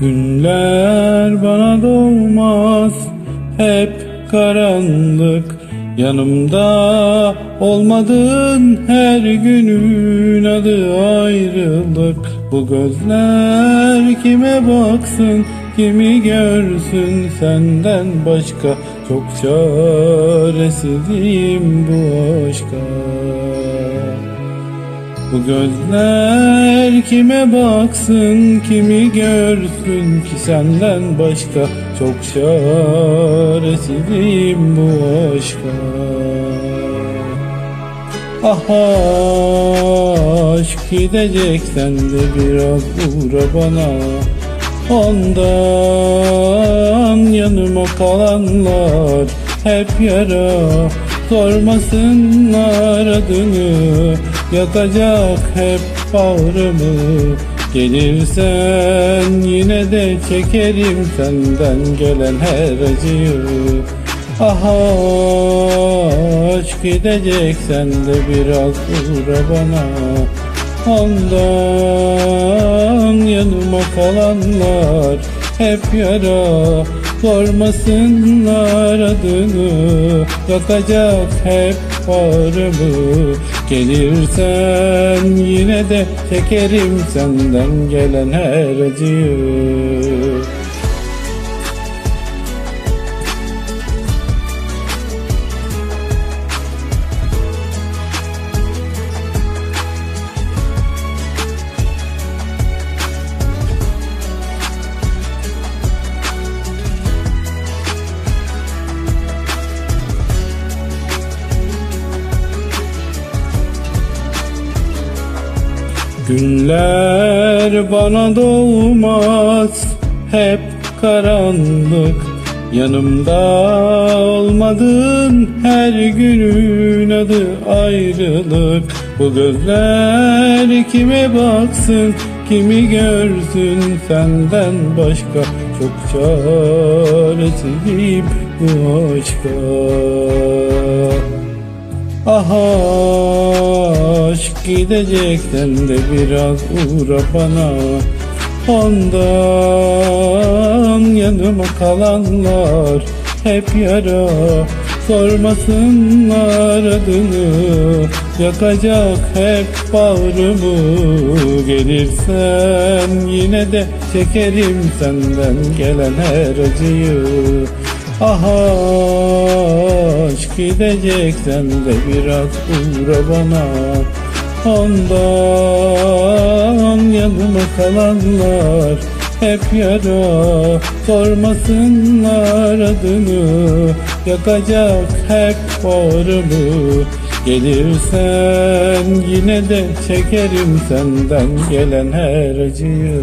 Günler bana doğmaz hep karanlık. Yanımda olmadın her günün adı ayrılık. Bu gözler kime baksın kimi görsün? Senden başka Çok çaresizim bu aşka bu gözler kime baksın, kimi görsün ki senden başka Çok çaresizim bu aşka. Ah aşk gideceksen de biraz uğra bana. Ondan yanıma kalanlar hep yara Sormasınlar adını. Yakacak hep bağrımı. Gelirsen yine de çekerim senden gelen her acıyı. Ah aşk gideceksen de biraz uğra bana. Ondan yanıma kalanlar hep yara Sormasınlar adını. Yakacak hep bağrımı Gelirsen yine de çekerim senden gelen her acıyı Günler bana doğmaz hep karanlık. Yanımda olmadın her günün adı ayrılık. Bu gözler kime baksın kimi görsün? Senden başka Çok çaresizim bu aşka Ah aşk gideceksen de biraz uğra bana. Ondan yanıma kalanlar hep yara. Sormasınlar adını Yakacak hep bağrımı. Gelirsen yine de çekerim senden gelen her acıyı Ah aşk gideceksen de biraz uğra bana. Ondan yanıma kalanlar hep yara. Sormasınlar adını Yakacak hep bağrımı Gelirsen yine de çekerim senden gelen her acıyı